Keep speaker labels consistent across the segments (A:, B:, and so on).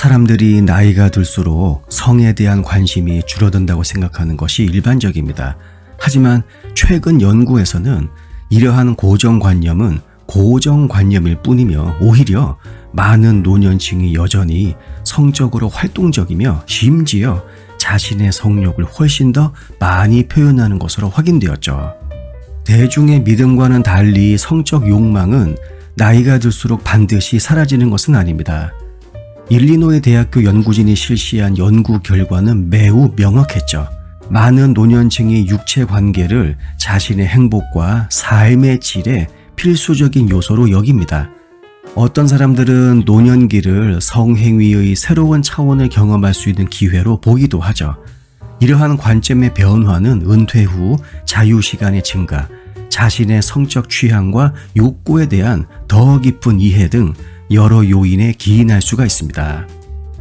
A: 사람들이 나이가 들수록 성에 대한 관심이 줄어든다고 생각하는 것이 일반적입니다. 하지만 최근 연구에서는 이러한 고정관념은 고정관념일 뿐이며 오히려 많은 노년층이 여전히 성적으로 활동적이며 심지어 자신의 성욕을 훨씬 더 많이 표현하는 것으로 확인되었죠. 대중의 믿음과는 달리 성적 욕망은 나이가 들수록 반드시 사라지는 것은 아닙니다. 일리노이 대학교 연구진이 실시한 연구 결과는 매우 명확했죠. 많은 노년층이 육체 관계를 자신의 행복과 삶의 질의 필수적인 요소로 여깁니다. 어떤 사람들은 노년기를 성행위의 새로운 차원을 경험할 수 있는 기회로 보기도 하죠. 이러한 관점의 변화는 은퇴 후 자유시간의 증가, 자신의 성적 취향과 욕구에 대한 더 깊은 이해 등 여러 요인에 기인할 수가 있습니다.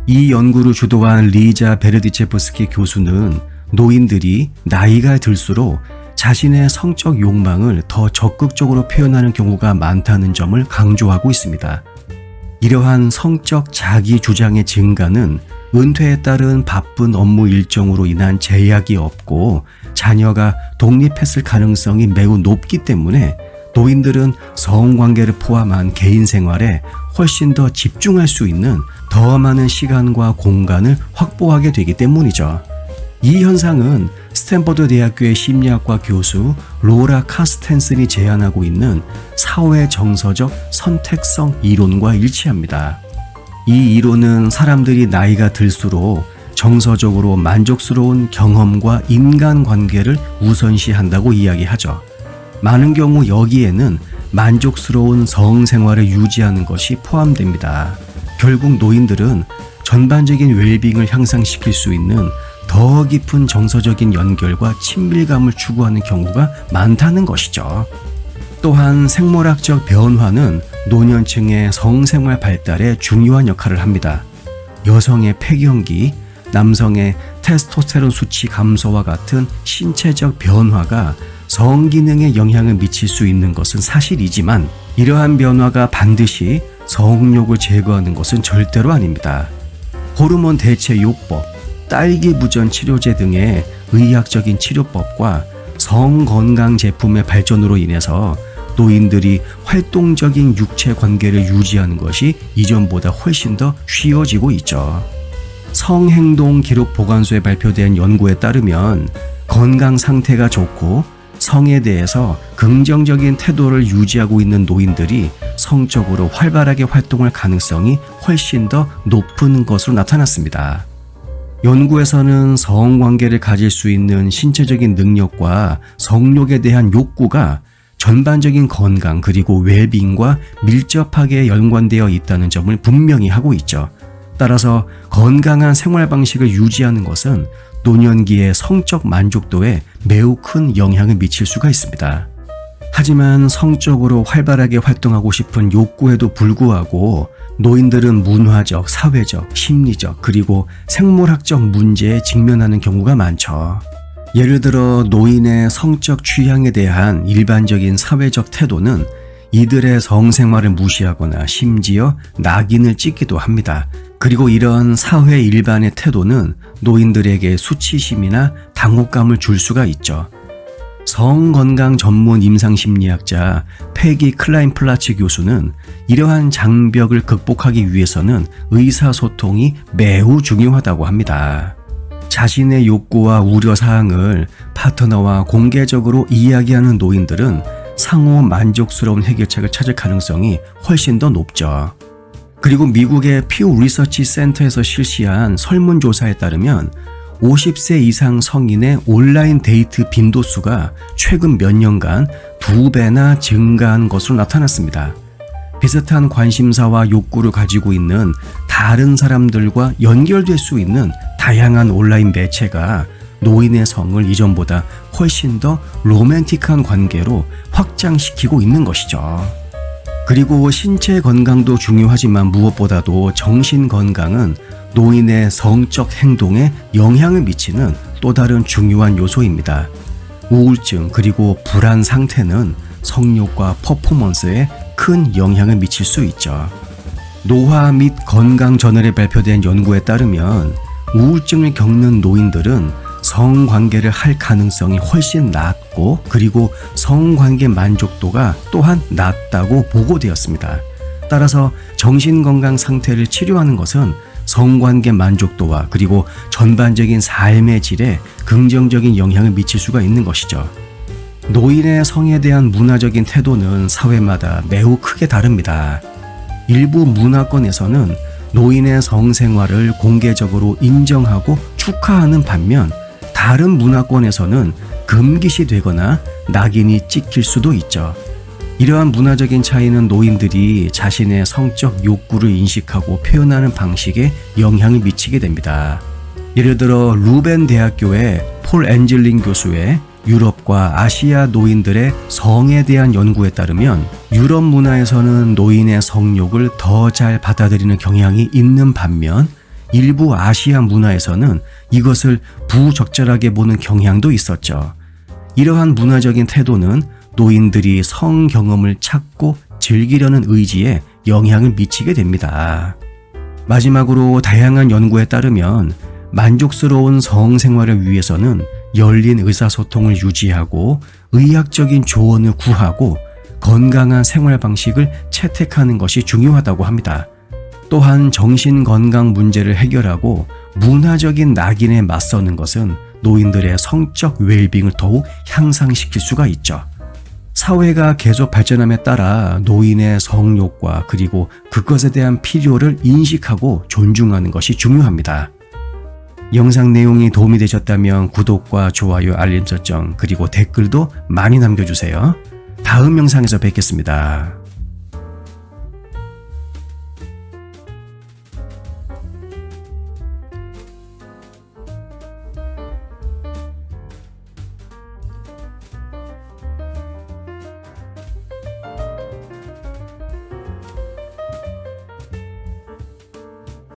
A: 이 연구를 주도한 리자 베르디체프스키 교수는 노인들이 나이가 들수록 자신의 성적 욕망을 더 적극적으로 표현하는 경우가 많다는 점을 강조하고 있습니다. 이러한 성적 자기 주장의 증가는 은퇴에 따른 바쁜 업무 일정으로 인한 제약이 없고 자녀가 독립했을 가능성이 매우 높기 때문에 노인들은 성관계를 포함한 개인 생활에 훨씬 더 집중할 수 있는 더 많은 시간과 공간을 확보하게 되기 때문이죠. 이 현상은 스탠퍼드 대학교의 심리학과 교수 로라 카스텐슨이 제안하고 있는 사회 정서적 선택성 이론과 일치합니다. 이 이론은 사람들이 나이가 들수록 정서적으로 만족스러운 경험과 인간 관계를 우선시한다고 이야기하죠. 많은 경우 여기에는 만족스러운 성 생활을 유지하는 것이 포함됩니다. 결국 노인들은 전반적인 웰빙을 향상시킬 수 있는 더 깊은 정서적인 연결과 친밀감을 추구하는 경우가 많다는 것이죠. 또한 생물학적 변화는 노년층의 성생활 발달에 중요한 역할을 합니다. 여성의 폐경기, 남성의 테스토스테론 수치 감소와 같은 신체적 변화가 성기능에 영향을 미칠 수 있는 것은 사실이지만 이러한 변화가 반드시 성욕을 제거하는 것은 절대로 아닙니다. 호르몬 대체 요법, 딸기 부전 치료제 등의 의학적인 치료법과 성건강 제품의 발전으로 인해서 노인들이 활동적인 육체 관계를 유지하는 것이 이전보다 훨씬 더 쉬워지고 있죠. 성행동 기록 보관소에 발표된 연구에 따르면 건강 상태가 좋고 성에 대해서 긍정적인 태도를 유지하고 있는 노인들이 성적으로 활발하게 활동할 가능성이 훨씬 더 높은 것으로 나타났습니다. 연구에서는 성관계를 가질 수 있는 신체적인 능력과 성욕에 대한 욕구가 전반적인 건강 그리고 웰빙과 밀접하게 연관되어 있다는 점을 분명히 하고 있죠. 따라서 건강한 생활 방식을 유지하는 것은 노년기의 성적 만족도에 매우 큰 영향을 미칠 수가 있습니다. 하지만 성적으로 활발하게 활동하고 싶은 욕구에도 불구하고 노인들은 문화적, 사회적, 심리적, 그리고 생물학적 문제에 직면하는 경우가 많죠. 예를 들어 노인의 성적 취향에 대한 일반적인 사회적 태도는 이들의 성생활을 무시하거나 심지어 낙인을 찍기도 합니다. 그리고 이런 사회 일반의 태도는 노인들에게 수치심이나 당혹감을 줄 수가 있죠. 성건강 전문 임상심리학자 페기 클라인 플라츠 교수는 이러한 장벽을 극복하기 위해서는 의사소통이 매우 중요하다고 합니다. 자신의 욕구와 우려 사항을 파트너와 공개적으로 이야기하는 노인들은 상호 만족스러운 해결책을 찾을 가능성이 훨씬 더 높죠. 그리고 미국의 퓨 리서치 센터에서 실시한 설문조사에 따르면 50세 이상 성인의 온라인 데이트 빈도수가 최근 몇 년간 두 배나 증가한 것으로 나타났습니다. 비슷한 관심사와 욕구를 가지고 있는 다른 사람들과 연결될 수 있는 다양한 온라인 매체가 노인의 성을 이전보다 훨씬 더 로맨틱한 관계로 확장시키고 있는 것이죠. 그리고 신체 건강도 중요하지만 무엇보다도 정신 건강은 노인의 성적 행동에 영향을 미치는 또 다른 중요한 요소입니다. 우울증 그리고 불안 상태는 성욕과 퍼포먼스에 큰 영향을 미칠 수 있죠. 노화 및 건강 저널에 발표된 연구에 따르면 우울증을 겪는 노인들은 성관계를 할 가능성이 훨씬 낮고 그리고 성관계 만족도가 또한 낮다고 보고되었습니다. 따라서 정신건강 상태를 치료하는 것은 성관계 만족도와 그리고 전반적인 삶의 질에 긍정적인 영향을 미칠 수가 있는 것이죠. 노인의 성에 대한 문화적인 태도는 사회마다 매우 크게 다릅니다. 일부 문화권에서는 노인의 성생활을 공개적으로 인정하고 축하하는 반면 다른 문화권에서는 금기시 되거나 낙인이 찍힐 수도 있죠. 이러한 문화적인 차이는 노인들이 자신의 성적 욕구를 인식하고 표현하는 방식에 영향을 미치게 됩니다. 예를 들어 루벤 대학교의 폴 앤젤린 교수의 유럽과 아시아 노인들의 성에 대한 연구에 따르면 유럽 문화에서는 노인의 성욕을 더 잘 받아들이는 경향이 있는 반면 일부 아시아 문화에서는 이것을 부적절하게 보는 경향도 있었죠. 이러한 문화적인 태도는 노인들이 성 경험을 찾고 즐기려는 의지에 영향을 미치게 됩니다. 마지막으로 다양한 연구에 따르면 만족스러운 성 생활을 위해서는 열린 의사소통을 유지하고 의학적인 조언을 구하고 건강한 생활 방식을 채택하는 것이 중요하다고 합니다. 또한 정신 건강 문제를 해결하고 문화적인 낙인에 맞서는 것은 노인들의 성적 웰빙을 더욱 향상시킬 수가 있죠. 사회가 계속 발전함에 따라 노인의 성욕과 그리고 그것에 대한 필요를 인식하고 존중하는 것이 중요합니다. 영상 내용이 도움이 되셨다면 구독과 좋아요, 알림 설정, 그리고 댓글도 많이 남겨주세요. 다음 영상에서 뵙겠습니다.